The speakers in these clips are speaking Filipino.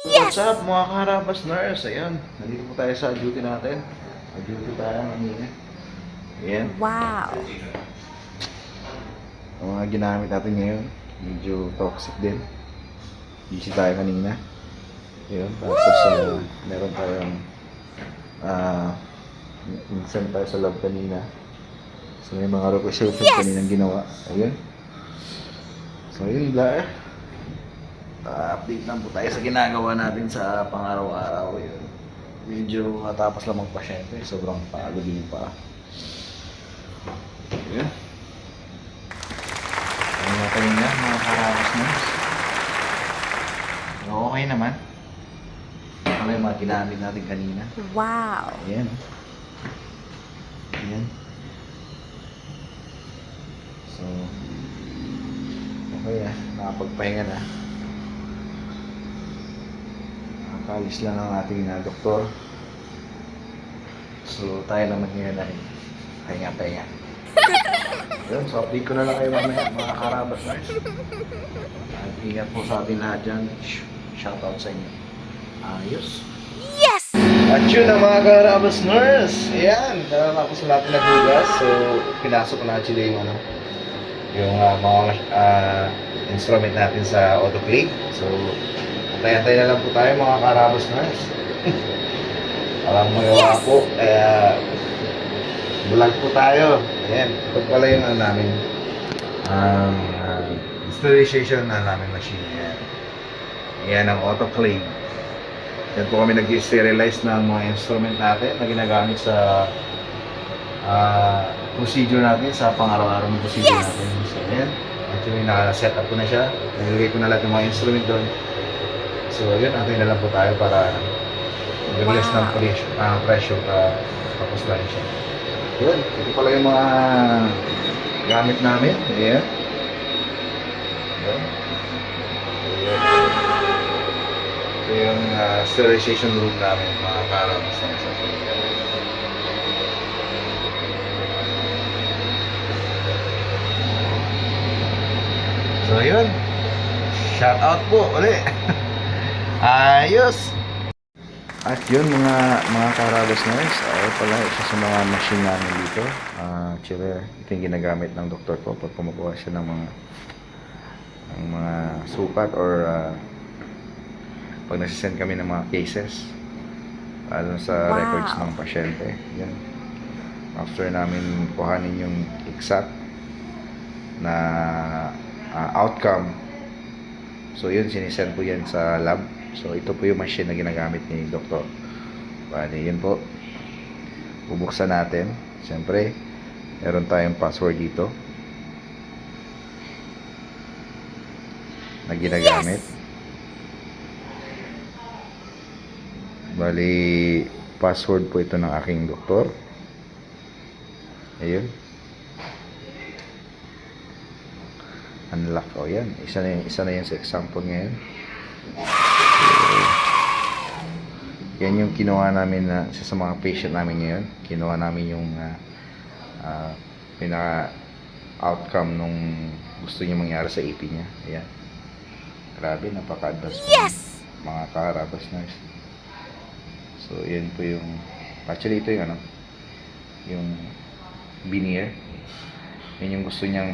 What's up mga kaharabas nurse? Ayan, nandito po tayo sa duty natin. Nag-duty tayo kanina. Ayan, Wow. ang mga ginamit natin ngayon, medyo toxic din. Busy tayo kanina. Ayan, tapos uh, meron tayong ah, minsan tayo sa lab kanina. So may mga requisition yes! kaninang ginawa. Ayan. So yun, la Ah, update lang po tayo sa ginagawa natin sa pang-araw-araw. Yun. Medyo natapos lang magpasyente. Sobrang pagod din pa. Yun. Ano na kanina, mga karapas na. Okay naman. Ano yung mga ginamit natin kanina? Wow. Ayan. Ayan. So, okay ah. Nakapagpahinga na. Nakakalis lang ang ating na doktor. So, tayo lang maghinga na rin. Pahinga-pahinga. Yun, so update ko na lang kayo mamaya, mga karabas na At ingat po sa ating lahat dyan. Shoutout sa inyo. Ayos. Yes! At yun ang mga karabas nurse. Ayan, tapos na natin naghugas. So, pinasok ko na actually yung ano, yung ah, mga ah, instrument natin sa autoclave. So, antay-antay na lang po tayo mga karabas nurse. Alam mo yung Yes! po, kaya vlog po tayo. Ayan, ito pala yung ano namin, ang ah, sterilization na namin machine. Ayan. Ayan ang autoclave. Yan po kami nag-sterilize ng mga instrument natin na ginagamit sa ah, procedure natin, sa pang-araw-araw na procedure Yes! natin. So, ayan. Actually, naka-set up ko na siya. Nilagay ko na lahat ng mga instrument doon. So, yun, antay na lang po tayo para mag-release ng Wow. pressure, ah, pressure pa, tapos lang siya. Yun, ito pala yung mga gamit namin. Ayan. Ayan. Ito yung ah, sterilization room namin, mga karams na isa. So, yun. Shout out po uli. Ayos! At yun mga mga karabas noise, ay pala isa sa mga machine namin dito. Ah, actually, ito yung ginagamit ng doktor ko pag kumukuha siya ng mga ng mga sukat or ah, pag nasisend kami ng mga cases lalo sa Wow. records ng pasyente. Yan. After namin kuhanin yung exact na ah, outcome, so yun, sinisend po yan sa lab. So ito po yung machine na ginagamit ni doktor. Bali, yun po. Bubuksan natin. Siyempre, meron tayong password dito. Na ginagamit. Bali, password po ito ng aking doktor. Ayun. Unlock. O yan. Isa na, yan- isa na yan sa example ngayon. Yan yung kinuha namin na isa sa mga patient namin ngayon. Kinuha namin yung ah, ah, pinaka outcome nung gusto niya mangyari sa AP niya. Ayan. Grabe, napaka-advanced po Yes! mga kaharabas nurse. So, yan po yung actually ito yung ano yung veneer. Yan yung gusto niyang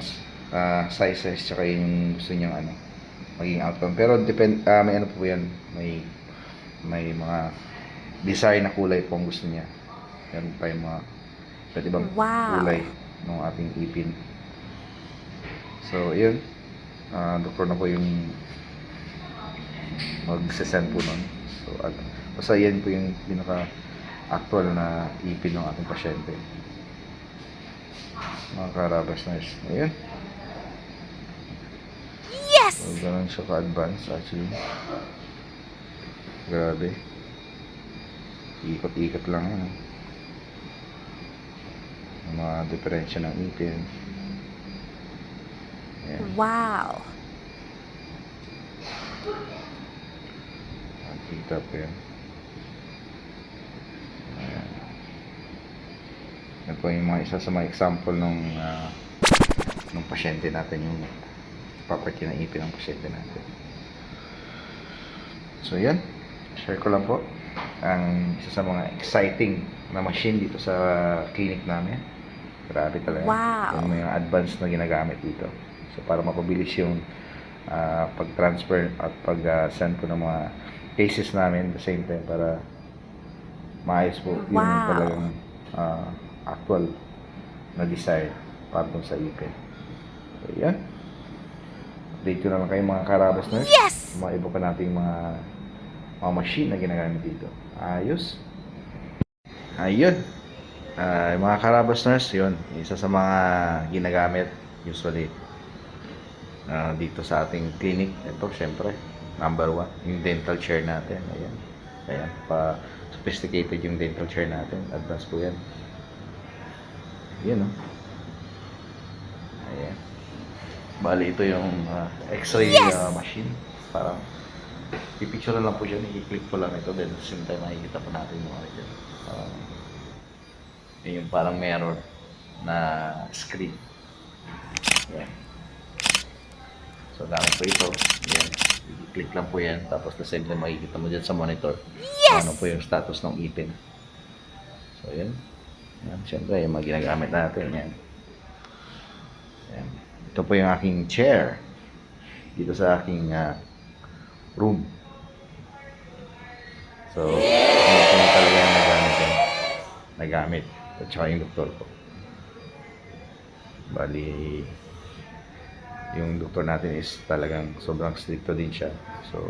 ah, sizes tsaka yun yung gusto niyang ano maging outcome. Pero depend ah, may ano po yan, may may mga design na kulay po ang gusto niya. Meron pa yung mga iba't ibang Wow. kulay ng ating ipin. So, yun. Ah, doktor na po yung mag-send po nun. So, at, basta yan po yung pinaka-actual na ipin ng ating pasyente. Mga karabas nurse. Ayun. So, ganun siya ka-advance actually. Grabe. Ikot-ikot lang yan. Ang mga diferensya ng ipin. Ayan. Wow. Nakikita po yan. Ayan. Yan po yung mga isa sa mga example nung ah, nung pasyente natin yung property ng ipin ng pasyente natin. So yan. share ko lang po ang isa sa mga exciting na machine dito sa clinic namin. Grabe talaga. Wow. Yung mga advanced na ginagamit dito. So, para mapabilis yung ah, pag-transfer at pag-send ko ng mga cases namin the same time para maayos po yung Wow. talagang ah, actual na design para sa ipin. So, yan. Update ko naman kayo mga karabas nurse. Yes! Mga iba pa nating mga mga machine na ginagamit dito. Ayos. Ayun. Yung mga karabas nurse, yun. Isa sa mga ginagamit usually ah, dito sa ating clinic. Ito, syempre, number one, yung dental chair natin. Ayan. Ayan, pa sophisticated yung dental chair natin. Advanced po yan. Yan, no? Ayan. Bali, ito yung ah, x-ray Yes! ah, machine. Parang, pipicture lang po siya. I-click ko lang ito. Then, same time, makikita po natin yung mga dyan. Ah, yun yung parang mirror na screen. Yan. So, dami po ito. Yan. I-click lang po yan. Tapos, the same time, makikita mo dyan sa monitor. Yes! Ano po yung status ng ipin. So, yun. Yan. Siyempre, yung mga ginagamit natin. Yan. Ito po yung aking chair. Dito sa aking ah, room. So, ano po yung talaga yung nagamit yan. Nagamit. At saka yung doktor ko. Bali, yung doktor natin is talagang sobrang stricto din siya. So,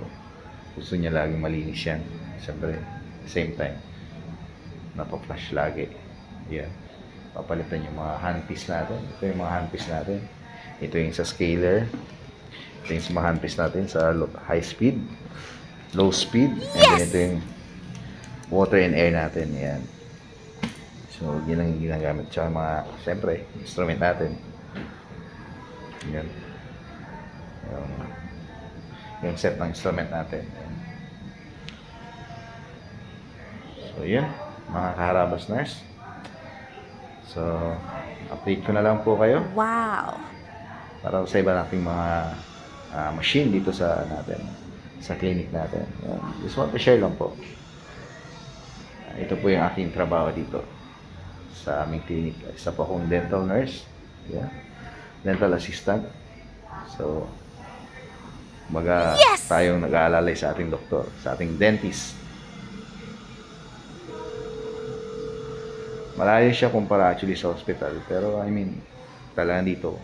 gusto niya laging malinis yan. Siyempre, same time, napaplush lagi. Yan. Papalitan yung mga handpiece natin. Ito yung mga handpiece natin. Ito yung sa scaler. Ito yung sa handpiece natin sa high speed, low speed, and then ito yung water and air natin. Yan. So, yun ang ginagamit. Tsaka mga, siyempre, instrument natin. Yan. Yung, yung set ng instrument natin. Yan. So, yun. Mga kaharabas nurse. So, update ko na lang po kayo Wow! Para sa iba nating mga ah, machine dito sa natin sa clinic natin. Yan. Just want to share lang po. Ah, ito po yung aking trabaho dito sa aming clinic. Isa po akong dental nurse. Yeah. Dental assistant. So, baga Yes! tayong nag-aalalay sa ating doktor, sa ating dentist. Malayo siya kumpara actually sa hospital. Pero I mean, talagang dito,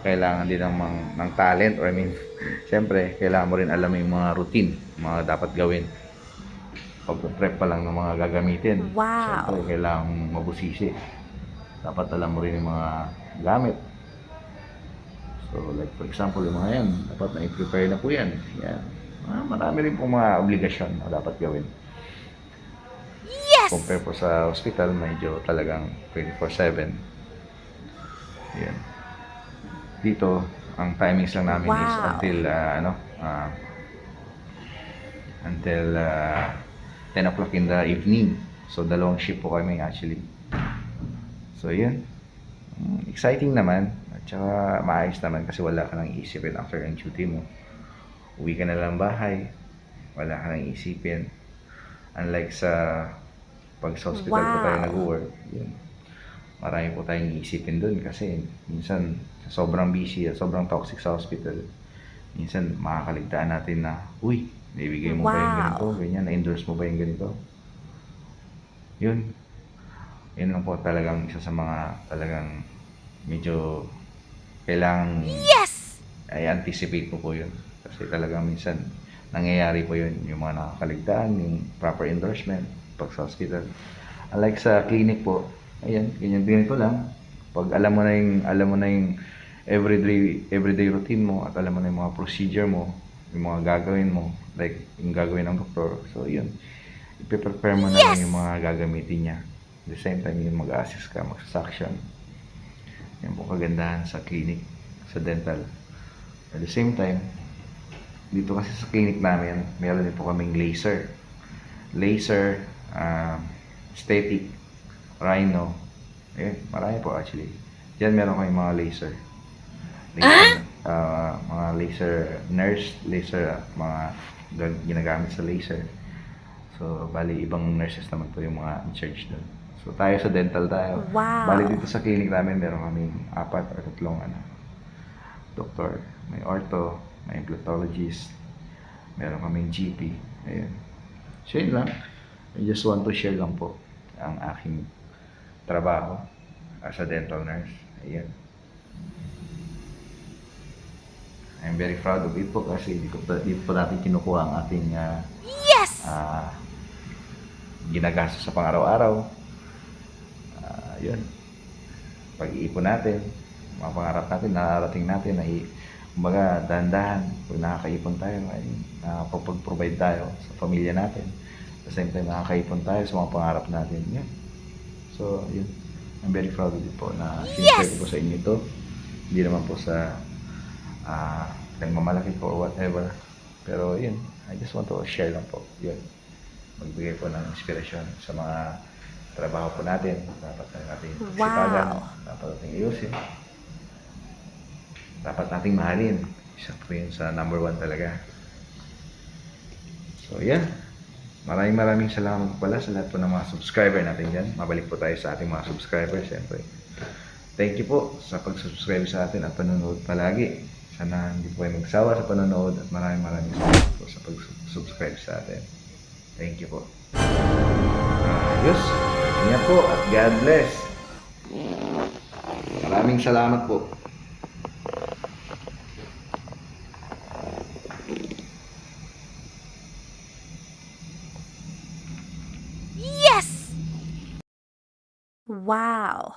kailangan din ng, mga, ng talent or I mean, siyempre, kailangan mo rin alam yung mga routine, mga dapat gawin. Pag-prep pa lang ng mga gagamitin. Wow. Siyempre, kailangan mabusisi. Dapat alam mo rin yung mga gamit. So, like for example, yung mga yan, dapat na-prepare na po yan. Yan. Ah, marami rin pong mga obligasyon na dapat gawin. Yes! Compare po sa hospital, medyo talagang 24-7. Yan. Dito, ang timings lang namin is Wow. until, ah, ano, ah, until ah, 10 o'clock in the evening. So, dalawang shift po kami actually. So, yun. Mm, Exciting naman. At saka maayos naman kasi wala ka nang iisipin after ang duty mo. Uwi ka na lang bahay. Wala ka nang iisipin. Unlike sa pag sa hospital po tayo Wow. nag-work, yun. Marami po tayong iisipin doon kasi minsan sobrang busy at sobrang toxic sa hospital. Minsan makakaligtaan natin na, uy, naibigay mo ba yung Wow. ganito? Ganyan, na-endorse mo ba yung ganito? Yun. Yun lang po talagang isa sa mga talagang medyo kailangan Yes! ay anticipate mo po yun. Kasi talagang minsan nangyayari po yun, yung mga nakakaligtaan, yung proper endorsement pag sa hospital. Unlike sa clinic po, ayan, ganyan din ito lang. Pag alam mo na yung, alam mo na yung everyday, everyday routine mo at alam mo na yung mga procedure mo, yung mga gagawin mo, like yung gagawin ng doktor. So, yun. Ipiprepare mo na lang yung mga gagamitin niya. At the same time, yung mag-assist ka, mag-suction. Yan po kagandahan sa clinic, sa dental. At the same time, dito kasi sa clinic namin, meron din po kaming laser. Laser, ah, static, rhino. Ayun, marami po actually. Diyan meron kaming mga laser. laser ah, mga laser nurse, laser, ah, mga ginagamit sa laser. So, bali, ibang nurses naman po yung mga in charge doon. So, tayo sa dental tayo. Wow. Bali, dito sa clinic namin, meron kaming apat or tatlong ano, doktor. May ortho, may implantologist, meron kaming GP. Ayun. So, yun lang. I just want to share lang po ang aking trabaho as a dental nurse. Ayan. I'm very proud of it po kasi di, ko, di po natin kinukuha ang ating ah, Yes! ah, ginagastos sa pang-araw-araw. Ah, yun. Pag-iipon natin, mga pangarap natin, nararating natin, na kumbaga, dahan-dahan, pag nakakaipon tayo, ay nakapag-provide tayo sa pamilya natin. At the same time, nakakaipon tayo sa mga pangarap natin. Yun. So, yun. I'm very proud of it po na sinishare ko sa inyo ito. Hindi naman po sa ah nagmamalaki po or whatever. Pero yun, I just want to share lang po. Yun. Magbigay po ng inspirasyon sa mga trabaho po natin. Dapat na natin Wow. sipagan. Dapat natin ayusin. Dapat nating mahalin. Isa po yun sa number one talaga. So, yan. Maraming maraming salamat pala sa lahat po ng mga subscriber natin dyan. Mabalik po tayo sa ating mga subscribers, siyempre. Thank you po sa pag-subscribe sa atin at panonood palagi. Sana hindi po kayo magsawa sa panonood at maraming maraming salamat po sa pag-subscribe sa atin. Thank you po. Ayos. Ingat po at God bless. Maraming salamat po. Wow.